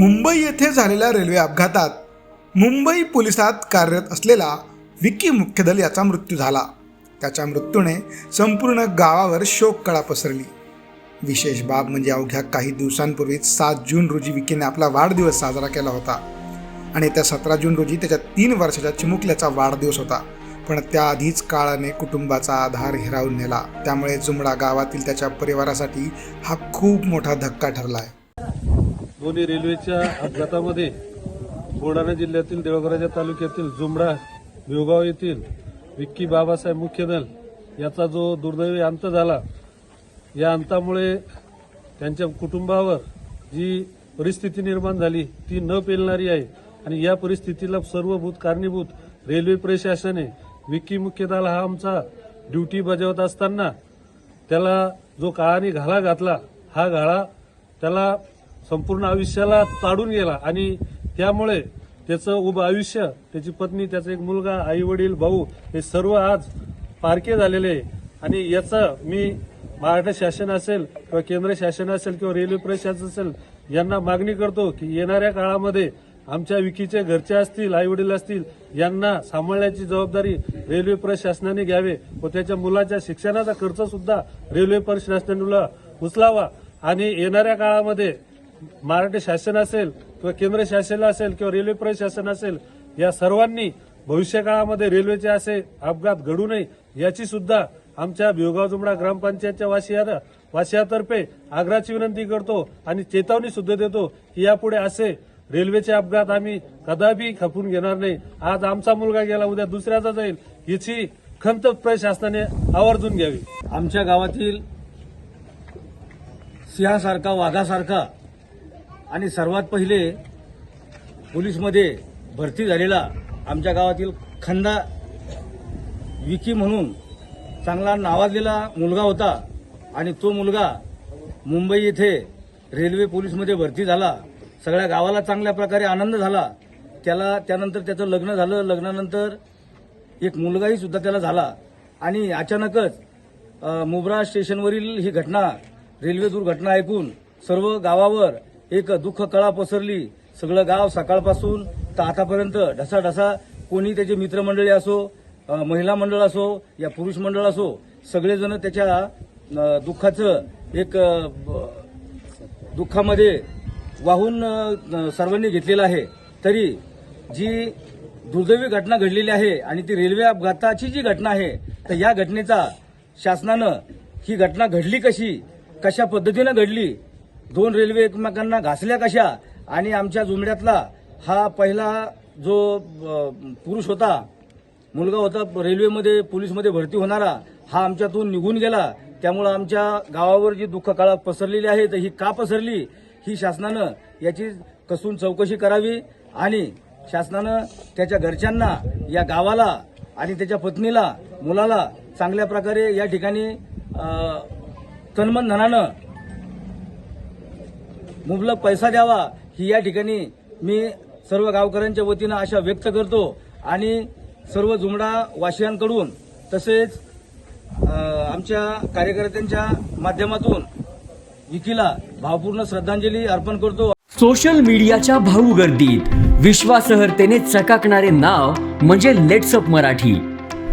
मुंबई येथे झालेल्या रेल्वे अपघातात मुंबई पोलिसात कार्यरत असलेला विकी मुख्यदल याचा मृत्यू झाला. त्याच्या मृत्यूने संपूर्ण गावावर शोककळा पसरली. विशेष बाब म्हणजे अवघ्या काही दिवसांपूर्वीच सात जून रोजी विकीने आपला वाढदिवस साजरा केला होता. आणि त्या सतरा जून रोजी त्याच्या तीन वर्षाच्या चिमुकल्याचा वाढदिवस होता. पण त्याआधीच काळाने कुटुंबाचा आधार हिरावून नेला. त्यामुळे जुमडा गावातील त्याच्या परिवारासाठी हा खूप मोठा धक्का ठरला आहे दोन्ही रेल्वेच्या अपघातामध्ये बुलढाणा जिल्ह्यातील देवघराच्या तालुक्यातील जुमडा भिवगाव येथील विक्की बाबासाहेब मुख्यदल याचा जो दुर्दैवी अंत झाला या अंतामुळे त्यांच्या कुटुंबावर जी परिस्थिती निर्माण झाली ती न पेलणारी आहे. आणि या परिस्थितीला सर्वभूत कारणीभूत रेल्वे प्रशासने विक्की मुख्यदल हा आमचा ड्युटी बजावत असताना त्याला जो काळाने घाला घातला हा घाळा त्याला संपूर्ण आयुष्याला ताडून गेला. आणि त्यामुळे त्याचं उभं आयुष्य त्याची पत्नी त्याचा एक मुलगा आई वडील भाऊ हे सर्व आज पारखे झालेले आहे. आणि याचं मी महाराष्ट्र शासन असेल किंवा केंद्र शासन असेल किंवा रेल्वे प्रशासन असेल यांना मागणी करतो की येणाऱ्या काळामध्ये आमच्या विकीचे घरचे असतील आई वडील असतील यांना सांभाळण्याची जबाबदारी रेल्वे प्रशासनाने घ्यावे व त्याच्या मुलाच्या शिक्षणाचा खर्च सुद्धा रेल्वे प्रशासनाला उचलावा. आणि येणाऱ्या काळामध्ये महाराष्ट्र शासन असेल किंवा केंद्र शासन असेल किंवा रेल्वे प्रशासन असेल या सर्वांनी भविष्य काळामध्ये रेल्वेचे असे अपघात घडू नये याची सुद्धा आमच्या भिवगाव जुमडा ग्रामपंचायतच्या वासिया वासियातर्फे आग्राची विनंती करतो आणि चेतावणी सुद्धा देतो की यापुढे असे रेल्वेचे अपघात आम्ही कदापि खपून घेणार नाही. आज आमचा मुलगा गेला उद्या दुसऱ्याचा जाईल याची खंत प्रशासनाने आवर्जून घ्यावी. आमच्या गावातील सिंहासारखा वाघासारखा आणि सर्वात पहिले पोलीसमध्ये भरती झालेला आमच्या गावातील खंदा विकी म्हणून चांगला नावाजलेला मुलगा होता आणि तो मुलगा मुंबई येथे रेल्वे पोलीसमध्ये भरती झाला. सगळ्या गावाला चांगल्या प्रकारे आनंद झाला. त्याला त्यानंतर त्याचं लग्न झालं. लग्नानंतर एक मुलगाही सुद्धा त्याला झाला. आणि अचानकच मुब्रा स्टेशनवरील ही घटना रेल्वे दुर्घटना ऐकून सर्व गावावर एक दुःख कळा पसरली. सगळं गाव सकाळपासून तर आतापर्यंत ढसाढसा कोणी त्याचे मित्रमंडळी असो महिला मंडळ असो या पुरुष मंडळ असो सगळेजण त्याच्या दुःखाचं एक दुःखामध्ये वाहून सर्वांनी घेतलेलं आहे. तरी जी दुर्दैवी घटना घडलेली आहे आणि ती रेल्वे अपघाताची जी घटना आहे तर या घटनेचा शासनानं ही घटना घडली कशी कशा पद्धतीनं घडली दोन रेल्वे एकमेकांना घासल्या कशा? आणि आमच्या जुमड्यातला हा पहिला जो पुरुष होता मुलगा होता रेल्वेमध्ये पोलीसमध्ये भरती होणारा हा आमच्यातून निघून गेला. त्यामुळं आमच्या गावावर जी दुःख काळात पसरलेली आहे तर ही का पसरली? ही शासनानं याची कसून चौकशी करावी आणि शासनानं त्याच्या घरच्यांना या गावाला आणि त्याच्या पत्नीला मुलाला चांगल्या प्रकारे या ठिकाणी अ, तन्मन धनानं मुबलक पैसा द्यावा ही या ठिकाणी मी सर्व गावकऱ्यांच्या वतीनं आशा व्यक्त करतो. आणि सर्व जुमडा वासियांकडून तसेच आमच्या कार्यकर्त्यांच्या माध्यमातून विकीला भावपूर्ण श्रद्धांजली अर्पण करतो. सोशल मीडियाच्या भाऊ गर्दीत विश्वासहर्तेने चकाकणारे नाव म्हणजे लेट्सअप मराठी.